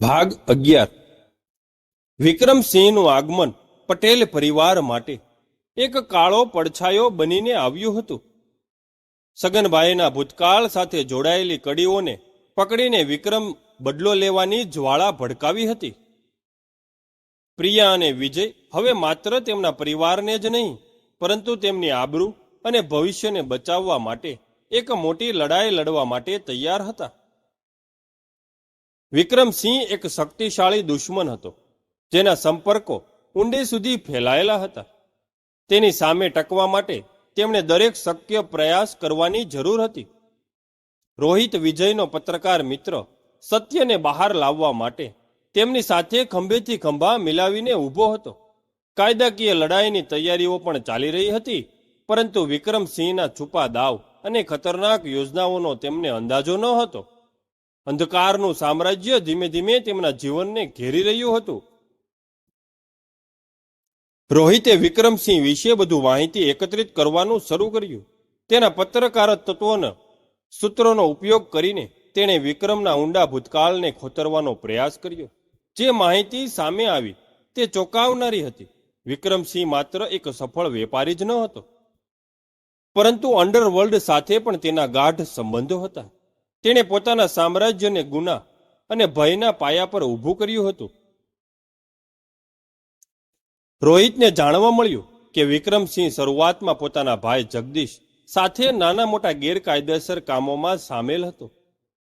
ભાગ અગિયાર. વિક્રમસિંહનું આગમન પટેલ પરિવાર માટે એક કાળો પડછાયો બનીને આવ્યું હતું. સગનભાઈના ભૂતકાળ સાથે જોડાયેલી કડીઓને પકડીને વિક્રમ બદલો લેવાની જ્વાળા ભડકાવી હતી. પ્રિયા અને વિજય હવે માત્ર તેમના પરિવારને જ નહીં, પરંતુ તેમની આબરૂ અને ભવિષ્યને બચાવવા માટે એક મોટી લડાઈ લડવા માટે તૈયાર હતા. વિક્રમસિંહ એક શક્તિશાળી દુશ્મન હતો. જેના સંપર્કો ઊંડે સુધી ફેલાયેલા હતા. તેની સામે ટકવા માટે તેમણે દરેક શક્ય પ્રયાસ કરવાની જરૂર હતી. રોહિત વિજયનો પત્રકાર મિત્ર સત્યને બહાર લાવવા માટે તેમની સાથે ખંભેથી ખંભા મિલાવીને ઊભો હતો. કાયદાકીય લડાઈની તૈયારીઓ પણ ચાલી રહી હતી, પરંતુ વિક્રમસિંહના છુપા દાવ અને ખતરનાક યોજનાઓનો તેમને અંદાજો ન હતો અંધકારનું સામ્રાજ્ય ધીમે ધીમે તેમના જીવનને ઘેરી રહ્યું હતું. રોહિતે વિક્રમસિંહ વિશે બધું માહિતી એકત્રિત કરવાનું શરૂ કર્યું. તેના પત્રકાર તત્વોના, સૂત્રોનો ઉપયોગ કરીને તેણે વિક્રમના ઊંડા ભૂતકાળને ખોતરવાનો પ્રયાસ કર્યો. જે માહિતી સામે આવી, તે ચોંકાવનારી હતી. વિક્રમસિંહ માત્ર એક સફળ વેપારી જ ન હતો. પરંતુ અંડરવર્લ્ડ સાથે પણ તેના ગાઢ સંબંધો હતા. તેણે પોતાના સામ્રાજ્યને ગુના અને ભયના પાયા પર ઊભું કર્યું હતું. રોહિતને જાણવા મળ્યું કે વિક્રમસિંહ શરૂઆતમાં પોતાના ભાઈ જગદીશ સાથે નાના મોટા ગેરકાયદેસર કામોમાં સામેલ હતો.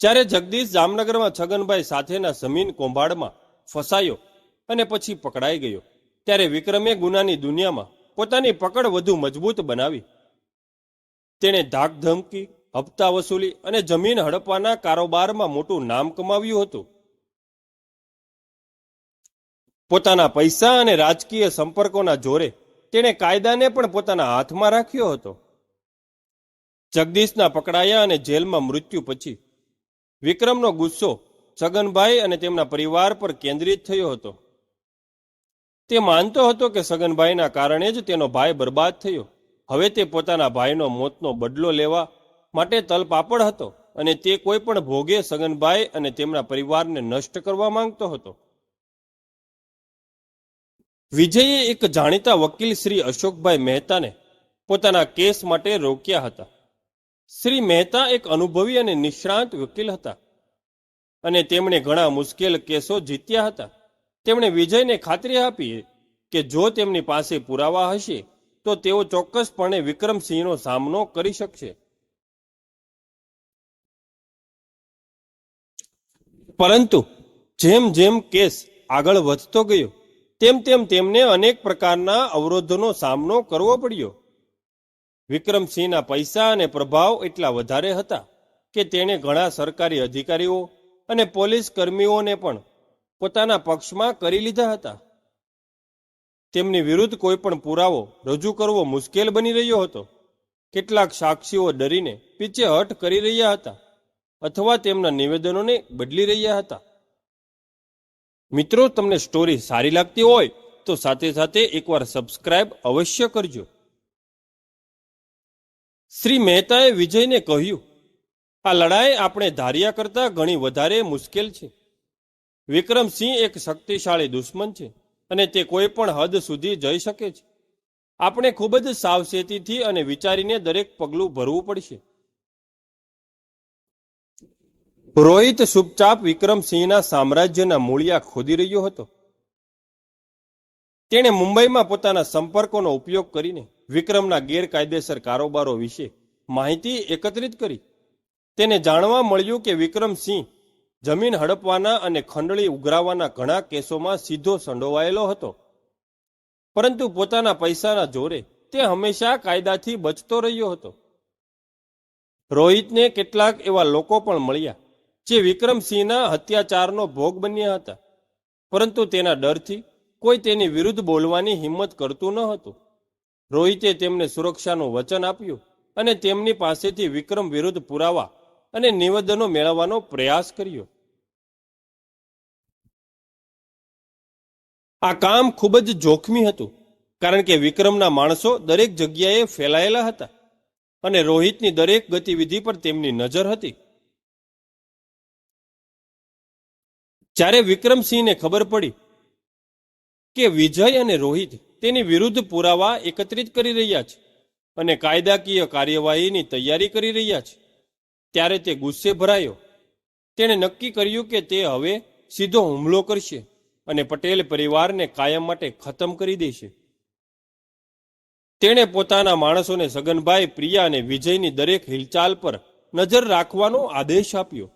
જ્યારે જગદીશ જામનગરમાં છગનભાઈ સાથેના જમીન કૌભાંડમાં ફસાયો અને પછી પકડાઈ ગયો, ત્યારે વિક્રમે ગુનાની દુનિયામાં પોતાની પકડ વધુ મજબૂત બનાવી. તેણે ધાક ધમકી હપ્તા વસૂલી અને જમીન હડપવાના કારોબારમાં મોટું નામ કમાવ્યું હતું. પોતાના પૈસા અને રાજકીય સંપર્કોના જોરે તેણે કાયદાને પણ પોતાના હાથમાં રાખ્યો હતો. જગદીશના પકડાયા અને જેલમાં મૃત્યુ પછી વિક્રમનો ગુસ્સો સગનભાઈ અને તેમના પરિવાર પર કેન્દ્રિત થયો હતો. તે માનતો હતો કે સગનભાઈના કારણે જ તેનો ભાઈ બરબાદ થયો. હવે તે પોતાના ભાઈનો મોતનો બદલો લેવા માટે તલપાપડ હતો અને તે કોઈ પણ ભોગે સગનભાઈ અને તેમના પરિવારને નષ્ટ કરવા માંગતો હતો. વિજયે એક જાણીતા વકીલ શ્રી અશોકભાઈ મહેતાને પોતાના કેસ માટે રોક્યા હતા. શ્રી મહેતા એક અનુભવી અને નિષ્ણાંત વકીલ હતા અને તેમણે ઘણા મુશ્કેલ કેસો જીત્યા હતા. તેમણે વિજયને ખાતરી આપી કે જો તેમની પાસે પુરાવા હશે, તો તેઓ ચોક્કસપણે વિક્રમસિંહનો સામનો કરી શકશે. પરંતુ જેમ જેમ કેસ આગળ વધતો ગયો, તેમ તેમ તેમને અનેક પ્રકારના અવરોધોનો સામનો કરવો પડ્યો. વિક્રમસિંહના પૈસા અને પ્રભાવ એટલા વધારે હતા કે તેણે ઘણા સરકારી અધિકારીઓ અને પોલીસ કર્મીઓને પણ પોતાના પક્ષમાં કરી લીધા હતા. તેમની વિરુદ્ધ કોઈ પણ પુરાવો રજૂ કરવો મુશ્કેલ બની રહ્યો હતો. કેટલાક સાક્ષીઓ ડરીને પીછેહટ કરી રહ્યા હતા. અથવા તેમના નિવેદનોને બદલી રહ્યા હતા. મિત્રો, તમને સ્ટોરી સારી લાગતી હોય, તો સાથે સાથે એકવાર સબસ્ક્રાઇબ અવશ્ય કરજો. શ્રી મહેતાએ વિજયને કહ્યું, આ લડાઈ આપણે ધાર્યા કરતા ઘણી વધારે મુશ્કેલ છે. વિક્રમસિંહ એક શક્તિશાળી દુશ્મન છે અને તે કોઈ પણ હદ સુધી જઈ શકે છે. આપણે ખૂબ જ સાવચેતીથી અને વિચારીને દરેક પગલું ભરવું પડશે. રોહિત ચૂપચાપ વિક્રમસિંહના સામ્રાજ્યના મૂળિયા ખોદી રહ્યો હતો. તેણે મુંબઈમાં પોતાના સંપર્કોનો ઉપયોગ કરીને વિક્રમના ગેરકાયદેસર કારોબારો વિશે માહિતી એકત્રિત કરી. તેને જાણવા મળ્યું કે વિક્રમસિંહ જમીન હડપવાના અને ખંડળી ઉઘરાવવાના ઘણા કેસોમાં સીધો સંડોવાયેલો હતો. પરંતુ પોતાના પૈસાના જોરે તે હંમેશા કાયદાથી બચતો રહ્યો હતો. રોહિતને કેટલાક એવા લોકો પણ મળ્યા જે વિક્રમસિંહના અત્યાચારનો ભોગ બન્યા હતા. પરંતુ તેના ડરથી કોઈ તેની વિરુદ્ધ બોલવાની હિંમત કરતું ન હતું. રોહિતે તેમને સુરક્ષાનું વચન આપ્યું અને તેમની પાસેથી વિક્રમ વિરુદ્ધ પુરાવા અને નિવેદનો મેળવવાનો પ્રયાસ કર્યો. આ કામ ખૂબ જ જોખમી હતું, કારણ કે વિક્રમના માણસો દરેક જગ્યાએ ફેલાયેલા હતા અને રોહિતની દરેક ગતિવિધિ પર તેમની નજર હતી. જ્યારે વિક્રમસિંહને ખબર પડી કે વિજય અને રોહિત તેની વિરુદ્ધ પુરાવા એકત્રિત કરી રહ્યા છે અને કાયદાકીય કાર્યવાહીની તૈયારી કરી રહ્યા છે, ત્યારે તે ગુસ્સે ભરાયો. તેણે નક્કી કર્યું કે તે હવે સીધો હુમલો કરશે અને પટેલ પરિવારને કાયમ માટે ખતમ કરી દેશે. તેણે પોતાના માણસોને સગનભાઈ પ્રિયા અને વિજયની દરેક હિલચાલ પર નજર રાખવાનો આદેશ આપ્યો.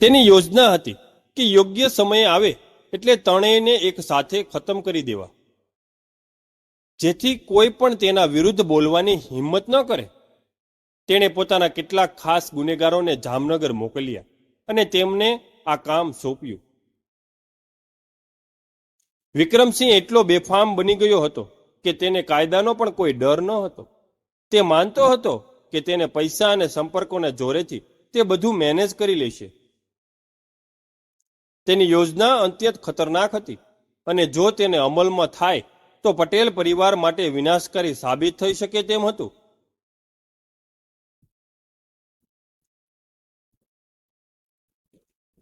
તેની યોજના હતી કે યોગ્ય સમય આવે એટલે ત્રણેયને એક સાથે ખતમ કરી દેવા. જેથી કોઈ પણ તેના વિરુદ્ધ બોલવાની હિંમત ન કરે. તેણે પોતાના કેટલાક ખાસ ગુનેગારોને જામનગર મોકલ્યા અને તેમને આ કામ સોંપ્યું. વિક્રમસિંહ એટલો બેફામ બની ગયો હતો કે તેને કાયદાનો પણ કોઈ ડર ન હતો. તે માનતો હતો કે તેને પૈસા અને સંપર્કોના જોરેથી તે બધું મેનેજ કરી લેશે. તેની યોજના અત્યંત ખતરનાક હતી અને જો તેને અમલમાં થાય તો પટેલ પરિવાર માટે વિનાશકારી સાબિત થઈ શકે તેમ હતું.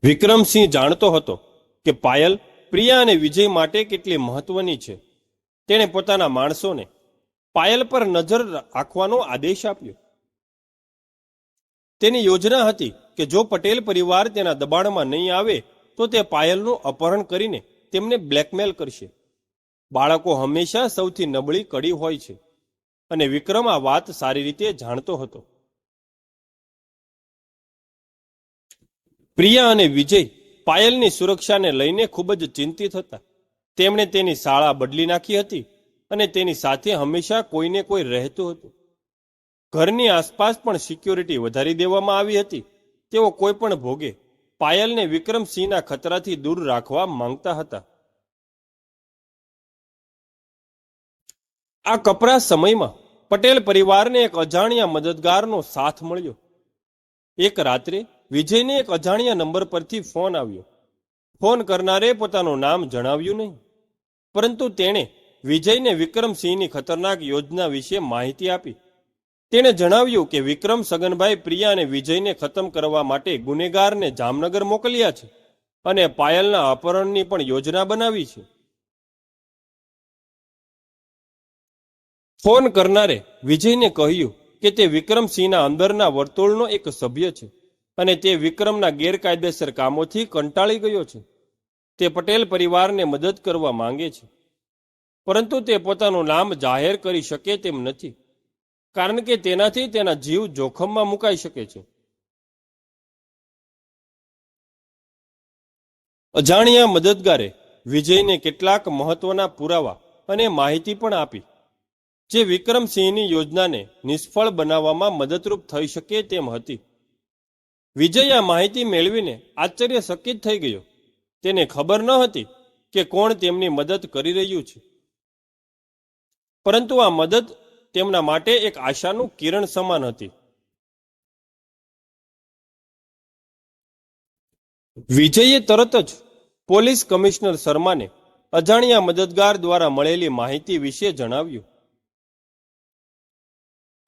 વિક્રમસિંહ જાણતો હતો કે પાયલ, પ્રિયા અને વિજય માટે કેટલી મહત્વની છે. તેણે પોતાના માણસોને પાયલ પર નજર રાખવાનો આદેશ આપ્યો. તેની યોજના હતી કે જો પટેલ પરિવાર તેના દબાણમાં નહીં આવે તો તે પાયલનું અપહરણ કરીને તેમને બ્લેકમેલ કરશે. બાળકો હંમેશા સૌથી નબળી કડી હોય છે અને વિક્રમ આ વાત સારી રીતે જાણતો હતો. પ્રિયા અને વિજય પાયલની સુરક્ષાને લઈને ખૂબ જ ચિંતિત હતા. તેમણે તેની શાળા બદલી નાખી હતી અને તેની સાથે હંમેશા કોઈને કોઈ રહેતું હતું. ઘરની આસપાસ પણ સિક્યોરિટી વધારી દેવામાં આવી હતી. તેઓ કોઈ પણ ભોગે પાયલને વિક્રમસિંહના ખતરાથી દૂર રાખવા માંગતા હતા. આ કપરા સમયમાં પટેલ પરિવારને એક અજાણ્યા મદદગારનો સાથ મળ્યો. એક રાત્રે વિજયને એક અજાણ્યા નંબર પરથી ફોન આવ્યો. ફોન કરનારે પોતાનું નામ જણાવ્યું નહીં. પરંતુ તેણે વિજયને વિક્રમસિંહની ખતરનાક યોજના વિશે માહિતી આપી. તેણે જણાવ્યું કે વિક્રમ સગનભાઈ પ્રિયા અને વિજયને ખતમ કરવા માટે ગુનેગારને જામનગર મોકલ્યા છે અને પાયલના અપહરણની પણ યોજના બનાવી છે. ફોન કરનારે વિજયને કહ્યું કે તે વિક્રમસિંહના અંદરના વર્તુળનો એક સભ્ય છે અને તે વિક્રમના ગેરકાયદેસર કામોથી કંટાળી ગયો છે. તે પટેલ પરિવારને મદદ કરવા માંગે છે. પરંતુ તે પોતાનું નામ જાહેર કરી શકે તેમ નથી. કારણ કે તેનાથી તેના જીવ જોખમમાં મુકાઈ શકે છે. અજાણ્યા મદદગારે વિજયને કેટલાક મહત્વના પુરાવા અને માહિતી પણ આપી. જે વિક્રમસિંહની યોજનાને નિષ્ફળ બનાવવામાં મદદરૂપ થઈ શકે તેમ હતી. વિજય આ માહિતી મેળવીને આશ્ચર્યચકિત થઈ ગયો. તેને ખબર ન હતી કે કોણ તેમની મદદ કરી રહ્યું છે. પરંતુ આ મદદ તેમના માટે એક આશાનું કિરણ સમાન હતી. વિજયે તરત જ પોલીસ કમિશનર શર્માને અજાણ્યા મદદગાર દ્વારા મળેલી માહિતી વિશે જણાવ્યું.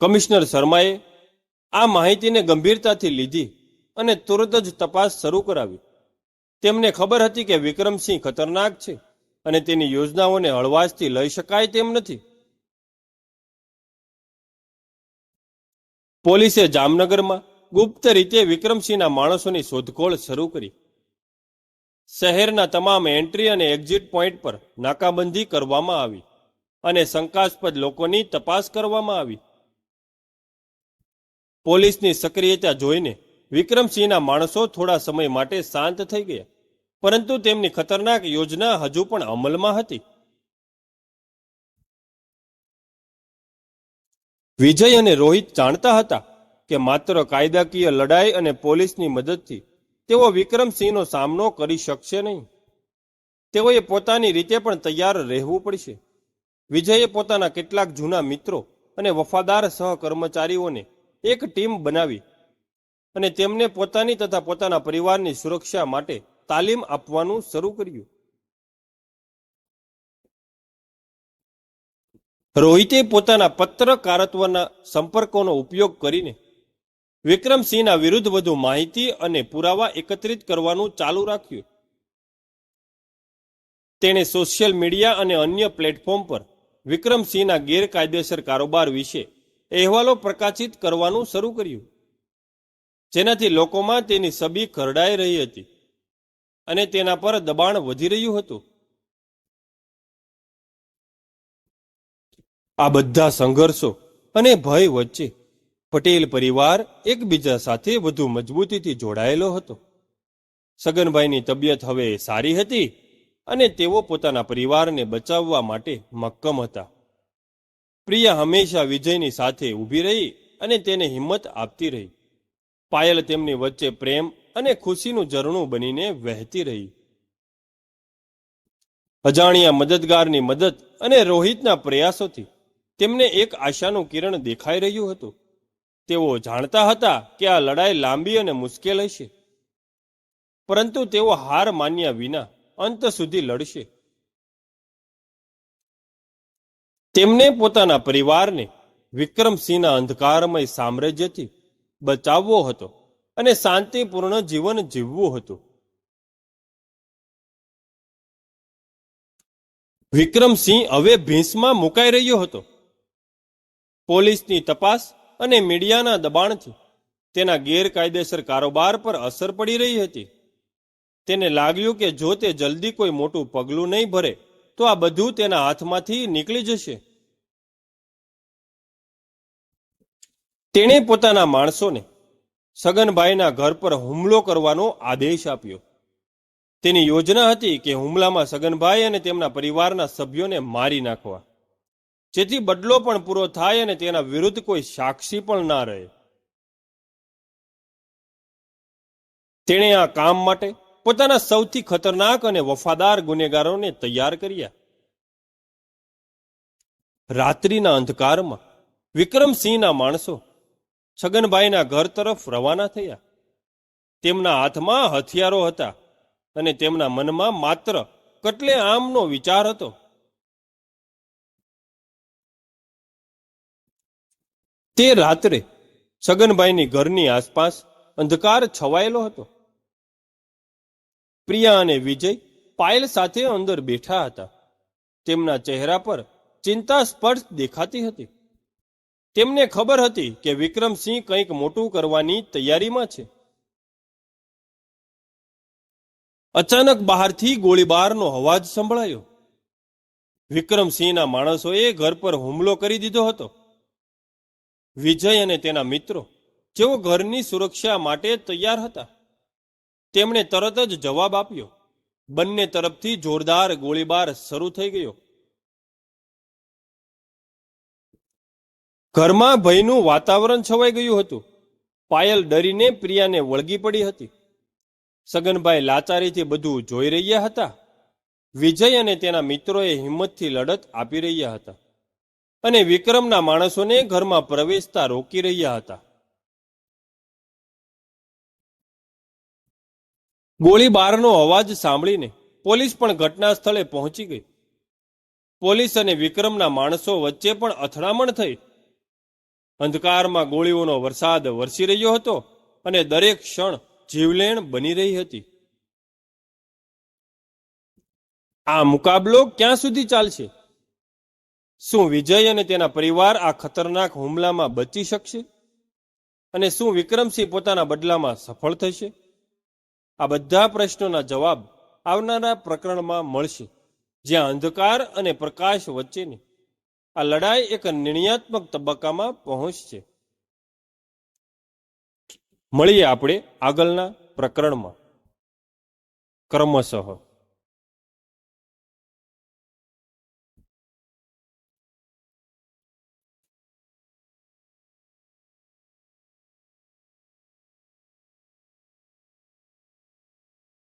કમિશનર શર્માએ આ માહિતીને ગંભીરતાથી લીધી અને તુરત જ તપાસ શરૂ કરાવી. તેમને ખબર હતી કે વિક્રમસિંહ ખતરનાક છે અને તેની યોજનાઓને હળવાશથી લઈ શકાય તેમ નથી. પોલીસે જામનગરમાં ગુપ્ત રીતે વિક્રમસિંહના માણસોની શોધખોળ શરૂ કરી. શહેરના તમામ એન્ટ્રી અને એક્ઝિટ પોઈન્ટ પર નાકાબંધી કરવામાં આવી અને શંકાસ્પદ લોકોની તપાસ કરવામાં આવી. પોલીસની સક્રિયતા જોઈને વિક્રમસિંહના માણસો થોડા સમય માટે શાંત થઈ ગયા, પરંતુ તેમની ખતરનાક યોજના હજુ પણ અમલમાં હતી. વિજય અને રોહિત જાણતા હતા કે માત્ર કાયદાકીય લડાઈ અને પોલીસની મદદથી તેઓ વિક્રમસિંહનો સામનો કરી શકશે નહીં. તેઓએ પોતાની રીતે પણ તૈયાર રહેવું પડશે. વિજયે પોતાના કેટલાક જૂના મિત્રો અને વફાદાર સહકર્મચારીઓને એક ટીમ બનાવી અને તેમને પોતાની તથા પોતાના પરિવારની સુરક્ષા માટે તાલીમ આપવાનું શરૂ કર્યું. રોહિતે પોતાના પત્રકારત્વના સંપર્કોનો ઉપયોગ કરીને વિક્રમસિંહના વિરુદ્ધ વધુ માહિતી અને પુરાવા એકત્રિત કરવાનું ચાલુ રાખ્યું. તેણે સોશિયલ મીડિયા અને અન્ય પ્લેટફોર્મ પર વિક્રમસિંહના ગેરકાયદેસર કારોબાર વિશે અહેવાલો પ્રકાશિત કરવાનું શરૂ કર્યું. જેનાથી લોકોમાં તેની સબી ખરડાઈ રહી હતી અને તેના પર દબાણ વધી રહ્યું હતું. આ બધા સંઘર્ષો અને ભય વચ્ચે પટેલ પરિવાર એકબીજા સાથે વધુ મજબૂતીથી જોડાયેલો હતો. સગનભાઈની તબિયત હવે સારી હતી અને તેઓ પોતાના પરિવારને બચાવવા માટે મક્કમ હતા. પ્રિયા હંમેશા વિજયની સાથે ઊભી રહી અને તેને હિંમત આપતી રહી. પાયલ તેમની વચ્ચે પ્રેમ અને ખુશીનું ઝરણું બનીને વહેતી રહી. અજાણ્યા મદદગારની મદદ અને રોહિતના પ્રયાસોથી તેમને એક આશાનું કિરણ દેખાઈ રહ્યું હતું. તેઓ જાણતા હતા કે આ લડાઈ લાંબી અને મુશ્કેલ હશે. પરંતુ તેઓ હાર માન્યા વિના અંત સુધી લડશે. તેમને પોતાના પરિવારને વિક્રમસિંહના અંધકારમય સામ્રાજ્યથી બચાવવો હતો અને શાંતિપૂર્ણ જીવન જીવવું હતું. વિક્રમસિંહ હવે ભીંસમાં મુકાઈ રહ્યો હતો. પોલીસની તપાસ અને મીડિયાના દબાણથી તેના ગેરકાયદેસર કારોબાર પર અસર પડી રહી હતી. તેને લાગ્યું કે જો તે જલ્દી કોઈ મોટું પગલું નહીં ભરે, તો આ બધું તેના હાથમાંથી નીકળી જશે. તેણે પોતાના માણસોને સગનભાઈના ઘર પર હુમલો કરવાનો આદેશ આપ્યો. તેની યોજના હતી કે હુમલામાં સગનભાઈ અને તેમના પરિવારના સભ્યોને મારી નાખવા. જેથી બદલો પણ પૂરો થાય અને તેના વિરુદ્ધ કોઈ સાક્ષી પણ ના રહે. તેણે આ કામ માટે પોતાના સૌથી ખતરનાક અને વફાદાર ગુનેગારોને તૈયાર કર્યા. રાત્રિના અંધકારમાં વિક્રમસિંહના માણસો છગનભાઈના ઘર તરફ રવાના થયા. તેમના હાથમાં હથિયારો હતા અને તેમના મનમાં માત્ર કટલે આમનો વિચાર હતો તે રાત્રે છગનભાઈની ઘરની આસપાસ અંધકાર છવાયેલો હતો. પ્રિયા અને વિજય પાયલ સાથે અંદર બેઠા હતા. તેમના ચહેરા પર ચિંતા સ્પર્શ દેખાતી હતી. તેમને ખબર હતી કે વિક્રમસિંહ કંઈક મોટું કરવાની તૈયારીમાં છે. અચાનક બહારથી ગોળીબારનો અવાજ સંભળાયો. વિક્રમસિંહના માણસોએ ઘર પર હુમલો કરી દીધો હતો. વિજય અને તેના મિત્રો જેઓ ઘરની સુરક્ષા માટે તૈયાર હતા. તેમણે તરત જ જવાબ આપ્યો. બંને તરફથી જોરદાર ગોળીબાર શરૂ થઈ ગયો. ઘરમાં ભયનું વાતાવરણ છવાઈ ગયું હતું. પાયલ ડરીને પ્રિયાને વળગી પડી હતી. સગનભાઈ લાચારીથી બધું જોઈ રહ્યા હતા. વિજય અને તેના મિત્રોએ હિંમતથી લડત આપી રહ્યા હતા. અને વિક્રમના માણસોને ઘરમાં પ્રવેશતા રોકી રહ્યા હતા. ગોળીબારનો અવાજ સાંભળીને પોલીસ પણ ઘટના સ્થળે પહોંચી ગઈ. પોલીસ અને વિક્રમના માણસો વચ્ચે પણ અથડામણ થઈ. અંધકારમાં ગોળીઓનો વરસાદ વરસી રહ્યો હતો અને દરેક ક્ષણ જીવલેણ બની રહી હતી. આ મુકાબલો ક્યાં સુધી ચાલશે? શું વિજય અને તેના પરિવાર આ ખતરનાક હુમલામાં બચી શકશે? અને શું વિક્રમસિંહ પોતાના બદલામાં સફળ થશે? આ બધા પ્રશ્નોના જવાબ આવનારા પ્રકરણમાં મળશે, જ્યાં અંધકાર અને પ્રકાશ વચ્ચેની આ લડાઈ એક નિર્ણયાત્મક તબક્કામાં પહોંચશે. મળીએ આપણે આગળના પ્રકરણમાં. ક્રમશઃ.